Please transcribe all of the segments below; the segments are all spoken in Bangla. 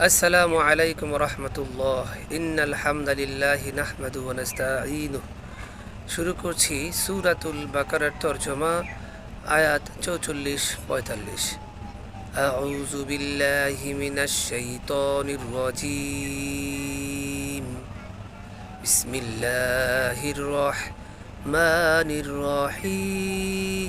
السلام عليكم ورحمة الله إن الحمد لله نحمده ونستعينه শুরু করছি সুরাতুল বাকারার তর্জমা আয়াত চৌচল্লিশ পঁয়তাল্লিশ أعوذ بالله من الشيطان الرجيم بسم الله الرحمن الرحيم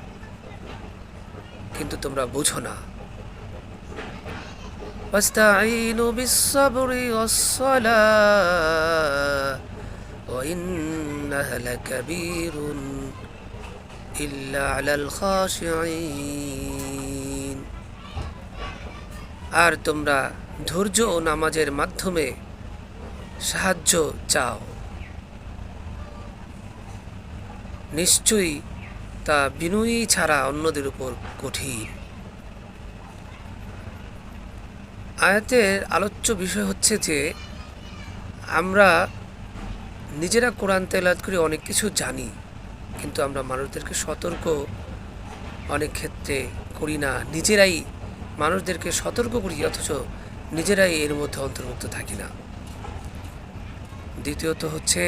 কিন্তু তোমরা বুঝো না واستعينوا بالصبر والصلاة وإنها لكبير إلا على الخاشعين আর তোমরা ধৈর্য ও নামাজের মাধ্যমে সাহায্য চাও নিশ্চয়ই তা বিনয়ী ছাড়া অন্যদের উপর কঠিন। আয়াতের আলোচ্য বিষয় হচ্ছে যে, আমরা নিজেরা কোরআন তেলাত করে অনেক কিছু জানি, কিন্তু আমরা মানুষদেরকে সতর্ক অনেক ক্ষেত্রে করি না। নিজেরাই মানুষদেরকে সতর্ক করি, অথচ নিজেরাই এর মধ্যে অন্তর্ভুক্ত থাকি না। দ্বিতীয়ত হচ্ছে,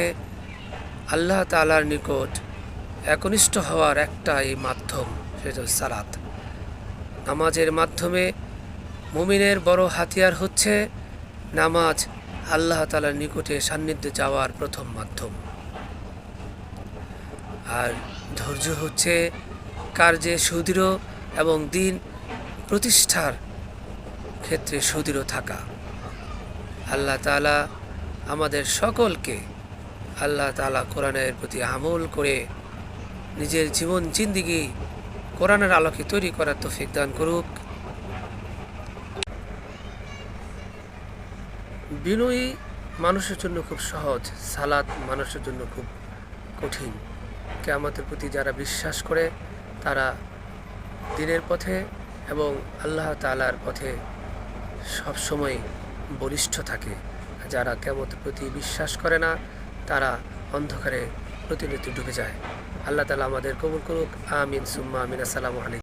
আল্লাহ তালার নিকট একনিষ্ঠ হওয়ার একটা এই মাধ্যম, সেটা সালাত। নামাজের মাধ্যমে মুমিনের বড় হাতিয়ার হচ্ছে নামাজ আল্লাহ তালার নিকটে সান্নিধ্যে যাওয়ার প্রথম মাধ্যম। আর ধৈর্য হচ্ছে কার্যে সুদৃঢ় এবং দিন প্রতিষ্ঠার ক্ষেত্রে সুদৃঢ় থাকা। আল্লাহ তালা আমাদের সকলকে আল্লাহ তালা কোরআনের প্রতি আমল করে নিজের জীবন, জিন্দিগি কোরআনের আলোকে তৈরি করার তৌফিক দান করুক। বিনয়ী মানুষের জন্য খুব সহজ সালাদ মানুষের জন্য খুব কঠিন। কেয়ামতের প্রতি যারা বিশ্বাস করে, তারা দিনের পথে এবং আল্লাহ তালার পথে সবসময় বলিষ্ঠ থাকে। যারা কেমতের প্রতি বিশ্বাস করে না, তারা অন্ধকারে প্রতিনিয়ত ডুবে যায়। আল্লাহ তালা আমাদের কবুল করুক আমিন সুম্মা আমিন আসসালামু আলাইকুম।